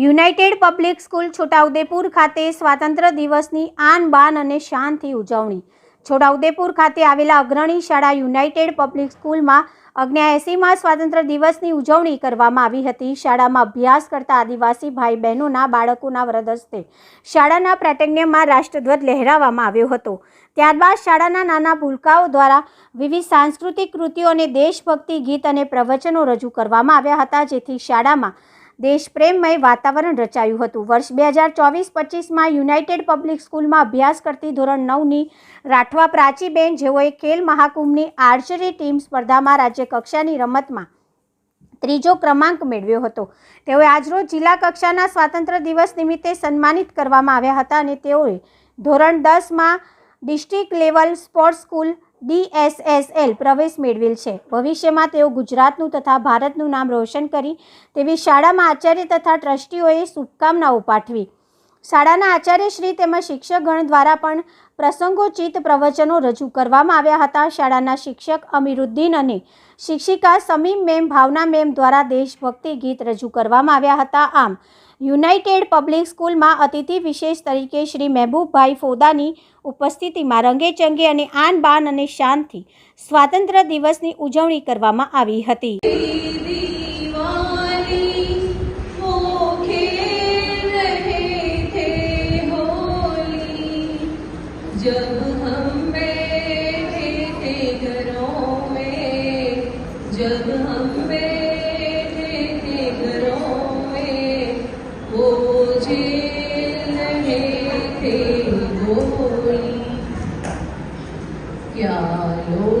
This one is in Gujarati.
યુનાઇટેડ પબ્લિક સ્કૂલ છોટાઉદેપુર ખાતે સ્વાતંત્ર્ય દિવસની આન બાન અને શાનથી ઉજવણી. છોટાઉદેપુર ખાતે આવેલા અગ્રણી શાળા યુનાઇટેડ પબ્લિક સ્કૂલમાં અગ્નેએસીમાં સ્વાતંત્ર્ય દિવસની ઉજવણી કરવામાં આવી હતી. શાળામાં અભ્યાસ કરતા આદિવાસી ભાઈ બહેનોના બાળકોના વરદ હસ્તે શાળાના પ્રાટેગ્યમાં રાષ્ટ્રધ્વજ લહેરાવવામાં આવ્યો હતો. ત્યારબાદ શાળાના નાના ભૂલકાઓ દ્વારા વિવિધ સાંસ્કૃતિક કૃતિઓ અને દેશભક્તિ ગીત અને પ્રવચનો રજૂ કરવામાં આવ્યા હતા, જેથી શાળામાં દેશપ્રેમમય વાતાવરણ રચાયું હતું. વર્ષ બે હજાર ચોવીસ પચીસમાં યુનાઇટેડ પબ્લિક સ્કૂલમાં અભ્યાસ કરતી ધોરણ નવની રાઠવા પ્રાચીબેન જેઓએ ખેલ મહાકુંભની આર્ચરી ટીમ સ્પર્ધામાં રાજ્ય કક્ષાની રમતમાં ત્રીજો ક્રમાંક મેળવ્યો હતો. તેઓએ આજરોજ જિલ્લા કક્ષાના સ્વાતંત્ર્ય દિવસ નિમિત્તે સન્માનિત કરવામાં આવ્યા હતા અને તેઓએ ધોરણ દસમાં district level sports school DSSL પ્રવેશ મેળવેલ છે. ભવિષ્યમાં તેઓ ગુજરાતનું તથા ભારતનું નામ રોશન કરી તેવી શાળામાં આચાર્ય તથા ટ્રસ્ટીઓએ શુભકામનાઓ પાઠવી. શાળાના આચાર્યશ્રી તેમજ શિક્ષકગણ દ્વારા પણ પ્રસંગોચિત પ્રવચનો રજૂ કરવામાં આવ્યા હતા. શાળાના શિક્ષક અમીરુદ્દીન અને શિક્ષિકા સમીમ મેમ, ભાવના મેમ દ્વારા દેશભક્તિ ગીત રજૂ કરવામાં આવ્યા હતા. આમ યુનાઇટેડ પબ્લિક સ્કૂલમાં અતિથિ વિશેષ તરીકે શ્રી મહેબૂબભાઈ ફોદાની ઉપસ્થિતિમાં રંગેચંગે અને આન બાન અને શાનથી સ્વાતંત્ર્ય દિવસની ઉજવણી કરવામાં આવી હતી. Salud.